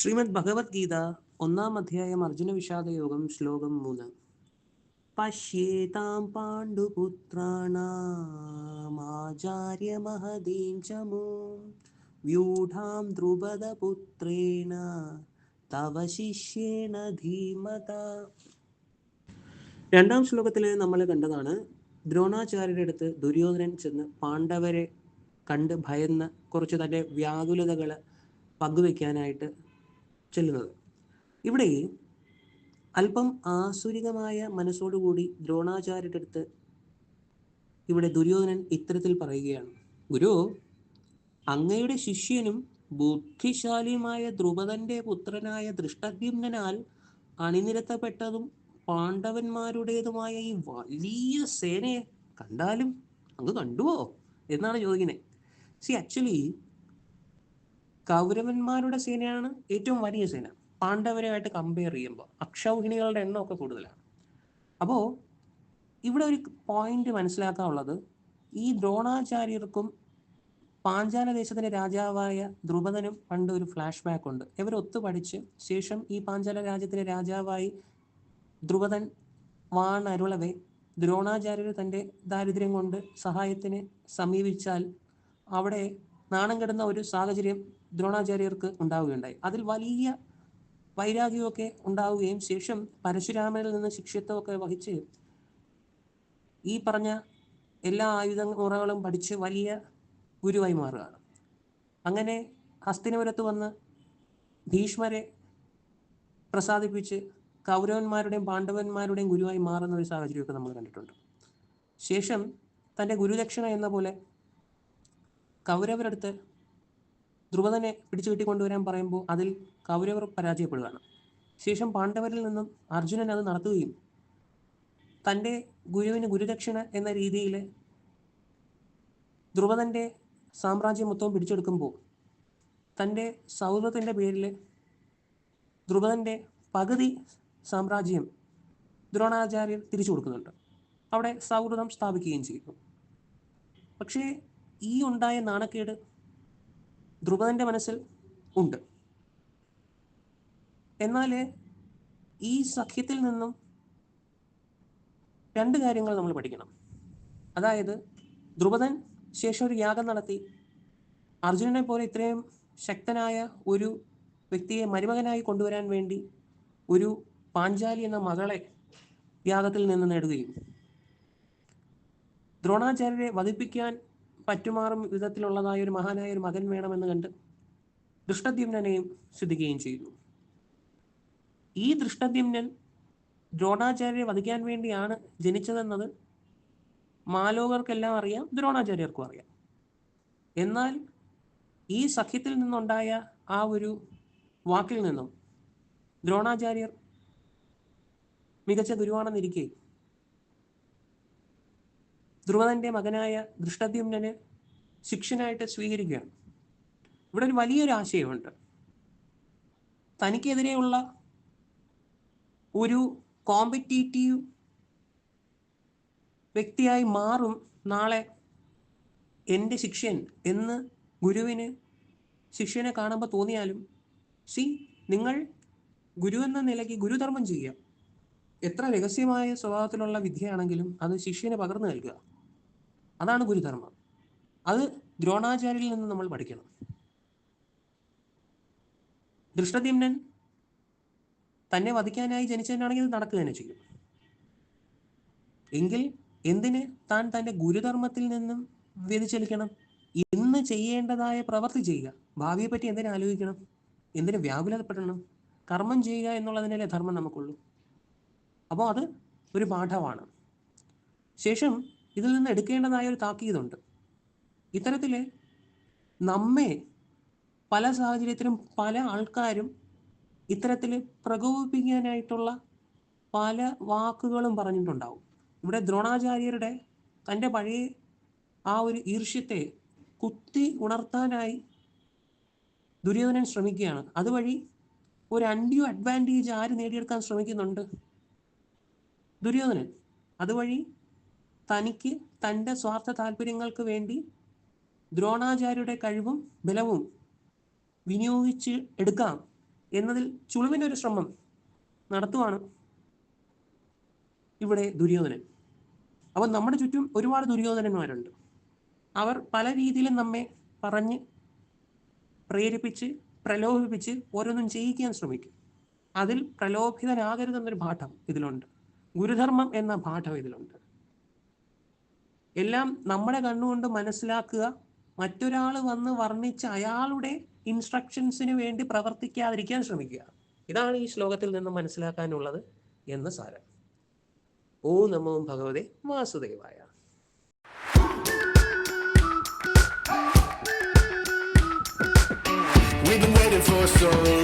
ശ്രീമദ് ഭഗവത്ഗീത ഒന്നാം അധ്യായം അർജുന വിഷാദ യോഗം ശ്ലോകം മൂന്ന്. പശ്യേതാം പാണ്ഡുപുത്രാണാമാചാര്യമഹദീം ചമൂം വ്യൂഢാം ദ്രുപദപുത്രേണ തവ ശിഷ്യേണ ധീമത. രണ്ടാം ശ്ലോകത്തിൽ നമ്മൾ കണ്ടതാണ് ദ്രോണാചാര്യരുടെ അടുത്ത് ദുര്യോധനൻ ചെന്ന് പാണ്ഡവരെ കണ്ട് ഭയന്ന് കുറച്ച് തന്റെ വ്യാകുലതകൾ പങ്കുവെക്കാനായിട്ട് ചെല്ലുന്നത്. ഇവിടെ അല്പം ആസുരികമായ മനസ്സോടുകൂടി ദ്രോണാചാര്യരുടെ അടുത്ത് ഇവിടെ ദുര്യോധനൻ ഇത്തരത്തിൽ പറയുകയാണ്. ഗുരു അങ്ങയുടെ ശിഷ്യനും ബുദ്ധിശാലിയുമായ ദ്രുപദന്റെ പുത്രനായ ദൃഷ്ടദ്യുമ്നാൽ അണിനിരത്തപ്പെട്ടതും പാണ്ഡവന്മാരുടേതുമായ ഈ വലിയ സേനയെ കണ്ടാലും അങ്ങ് കണ്ടുവോ? എന്നാണ് ചോദിക്കുന്നത്. സി ആക്ച്വലി കൗരവന്മാരുടെ സേനയാണ് ഏറ്റവും വലിയ സേന. പാണ്ഡവരുമായിട്ട് കമ്പയർ ചെയ്യുമ്പോൾ അക്ഷൗഹിണികളുടെ എണ്ണമൊക്കെ കൂടുതലാണ്. അപ്പോൾ ഇവിടെ ഒരു പോയിന്റ് മനസ്സിലാക്കാനുള്ളത് ഈ ദ്രോണാചാര്യർക്കും പാഞ്ചാല ദേശത്തിന്റെ രാജാവായ ദ്രുപദനും പണ്ട് ഒരു ഫ്ലാഷ് ബാക്ക് ഉണ്ട്. ഇവർ ഒത്തു പഠിച്ച് ശേഷം ഈ പാഞ്ചാല രാജ്യത്തിലെ രാജാവായി ദ്രുപദൻ വാണരുളവെ ദ്രോണാചാര്യർ തന്റെ ദാരിദ്ര്യം കൊണ്ട് സഹായത്തിന് സമീപിച്ചാൽ അവിടെ നാണം കെടുന്ന ഒരു സാഹചര്യം ദ്രോണാചാര്യർക്ക് ഉണ്ടാവുകയുണ്ടായി. അതിൽ വലിയ വൈരാഗ്യമൊക്കെ ഉണ്ടാവുകയും ശേഷം പരശുരാമനിൽ നിന്ന് ശിഷ്യത്വമൊക്കെ വഹിച്ച് ഈ പറഞ്ഞ എല്ലാ ആയുധ മുറകളും പഠിച്ച് വലിയ ഗുരുവായി മാറുകയാണ്. അങ്ങനെ ഹസ്തിനപുരത്ത് വന്ന് ഭീഷ്മരെ പ്രസാദിപ്പിച്ച് കൗരവന്മാരുടെയും പാണ്ഡവന്മാരുടെയും ഗുരുവായി മാറുന്ന ഒരു സാഹചര്യമൊക്കെ നമ്മൾ കണ്ടിട്ടുണ്ട്. ശേഷം തന്റെ ഗുരുദക്ഷിണ എന്ന പോലെ കൗരവരടുത്ത് ദ്രുപദനെ പിടിച്ചു കെട്ടിക്കൊണ്ടുവരാൻ പറയുമ്പോൾ അതിൽ കൗരവർ പരാജയപ്പെടുകയാണ്. ശേഷം പാണ്ഡവരിൽ നിന്നും അർജുനൻ അത് നടത്തുകയും തന്റെ ഗുരുവിന് ഗുരുദക്ഷിണ എന്ന രീതിയിൽ ദ്രുപദന്റെ സാമ്രാജ്യം മൊത്തവും പിടിച്ചെടുക്കുമ്പോൾ തന്റെ സൗഹൃദത്തിന്റെ പേരിൽ ദ്രുപദന്റെ പകുതി സാമ്രാജ്യം ദ്രോണാചാര്യർ തിരിച്ചു കൊടുക്കുന്നുണ്ട്. അവിടെ സൗഹൃദം സ്ഥാപിക്കുകയും ചെയ്യുന്നു. പക്ഷേ ഈ ഉണ്ടായ നാണക്കേട് ദ്രുപദന്റെ മനസ്സിൽ ഉണ്ട്. എന്നാൽ ഈ സഖ്യത്തിൽ നിന്നും രണ്ട് കാര്യങ്ങൾ നമ്മൾ പഠിക്കണം. അതായത് ദ്രുപദൻ ശേഷം ഒരു യാഗം നടത്തി. അർജുനനെ പോലെ ഇത്രയും ശക്തനായ ഒരു വ്യക്തിയെ മരുമകനായി കൊണ്ടുവരാൻ വേണ്ടി ഒരു പാഞ്ചാലി എന്ന മകളെ യാഗത്തിൽ നിന്ന് നേടുകയും. ദ്രോണാചാര്യരെ വധിപ്പിക്കാൻ പറ്റുമാറും വിധത്തിലുള്ളതായ ഒരു മഹാനായ ഒരു മകൻ വേണമെന്ന് കണ്ട് ദൃഷ്ടദ്യുമ്നെയും ശ്രദ്ധിക്കുകയും ചെയ്തു. ഈ ദൃഷ്ടദ്യുമ്നൻ ദ്രോണാചാര്യരെ വധിക്കാൻ വേണ്ടിയാണ് ജനിച്ചതെന്നത് മാലോകർക്കെല്ലാം അറിയാം ദ്രോണാചാര്യർക്കും അറിയാം. എന്നാൽ ഈ സഖ്യത്തിൽ നിന്നുണ്ടായ ആ ഒരു വാക്കിൽ നിന്നും ദ്രോണാചാര്യർ മികച്ച ഗുരുവാണെന്നിരിക്കെ ധ്രുവദന്റെ മകനായ ദൃഷ്ടദ്യുമ്നന് ശിക്ഷനായിട്ട് സ്വീകരിക്കുകയാണ്. ഇവിടെ ഒരു വലിയൊരു ആശയമുണ്ട്. തനിക്കെതിരെയുള്ള ഒരു കോമ്പറ്റീറ്റീവ് വ്യക്തിയായി മാറും നാളെ എന്റെ ശിഷ്യൻ എന്ന് ഗുരുവിന് ശിഷ്യനെ കാണുമ്പോൾ തോന്നിയാലും സി നിങ്ങൾ ഗുരു എന്ന നിലയ്ക്ക് ഗുരുധർമ്മം ചെയ്യുക. എത്ര രഹസ്യമായ സ്വഭാവത്തിലുള്ള വിദ്യയാണെങ്കിലും അത് ശിഷ്യനെ പകർന്നു നൽകുക. അതാണ് ഗുരുധർമ്മം. അത് ദ്രോണാചാര്യയിൽ നിന്ന് നമ്മൾ പഠിക്കണം. ദൃഷ്ടദ്യുമ്നൻ തന്നെ വധിക്കാനായി ജനിച്ചതിനാണെങ്കിൽ ഇത് നടക്കുക തന്നെ ചെയ്യും. എങ്കിൽ എന്തിന് താൻ തന്റെ ഗുരുധർമ്മത്തിൽ നിന്നും വ്യതിചലിക്കണം? ഇന്ന് ചെയ്യേണ്ടതായ പ്രവൃത്തി ചെയ്യുക. ഭാവിയെ പറ്റി എന്തിനു ആലോചിക്കണം? എന്തിനു വ്യാകുലതപ്പെടണം? കർമ്മം ചെയ്യുക എന്നുള്ളതിനല്ലേ ധർമ്മം നമുക്കുള്ളൂ. അപ്പോൾ അത് ഒരു പാഠമാണ്. ശേഷം ഇതിൽ നിന്ന് എടുക്കേണ്ടതായ ഒരു താക്കീതുണ്ട്. ഇത്തരത്തിൽ നമ്മെ പല സാഹചര്യത്തിലും പല ആൾക്കാരും ഇത്തരത്തിൽ പ്രകോപിപ്പിക്കാനായിട്ടുള്ള പല വാക്കുകളും പറഞ്ഞിട്ടുണ്ടാവും. ഇവിടെ ദ്രോണാചാര്യരുടെ തന്റെ പഴയ ആ ഒരു ഈർഷ്യത്തെ കുത്തി ഉണർത്താനായി ദുര്യോധനൻ ശ്രമിക്കുകയാണ്. അതുവഴി ഒരു അൺഡ്യൂ അഡ്വാന്റേജ് ആര് നേടിയെടുക്കാൻ ശ്രമിക്കുന്നുണ്ട്? ദുര്യോധനൻ. അതുവഴി തനിക്ക് തന്റെ സ്വാർത്ഥ താല്പര്യങ്ങൾക്ക് വേണ്ടി ദ്രോണാചാര്യരുടെ കഴിവും ബലവും വിനിയോഗിച്ച് എടുക്കാം എന്നതിൽ ചുളുവിനൊരു ശ്രമം നടത്തുവാണ് ഇവിടെ ദുര്യോധനൻ. അപ്പോൾ നമ്മുടെ ചുറ്റും ഒരുപാട് ദുര്യോധനന്മാരുണ്ട്. അവർ പല രീതിയിലും നമ്മെ പറഞ്ഞ് പ്രേരിപ്പിച്ച് പ്രലോഭിപ്പിച്ച് ഓരോന്നും ചെയ്യിക്കാൻ ശ്രമിക്കും. അതിൽ പ്രലോഭിതനാകരുതെന്നൊരു പാഠം ഇതിലുണ്ട്. ഗുരുധർമ്മം എന്ന പാഠം ഇതിലുണ്ട്. എല്ലാം നമ്മുടെ കണ്ണുകൊണ്ട് മനസ്സിലാക്കുക. മറ്റൊരാൾ വന്ന് വർണിച്ച് അയാളുടെ ഇൻസ്ട്രക്ഷൻസിന് വേണ്ടി പ്രവർത്തിക്കാതിരിക്കാൻ ശ്രമിക്കുക. ഇതാണ് ഈ ശ്ലോകത്തിൽ നിന്ന് മനസ്സിലാക്കാനുള്ളത് എന്ന് സാരം. ഓ നമോ ഭഗവതേ വാസുദേവായ. We've been waiting for so long.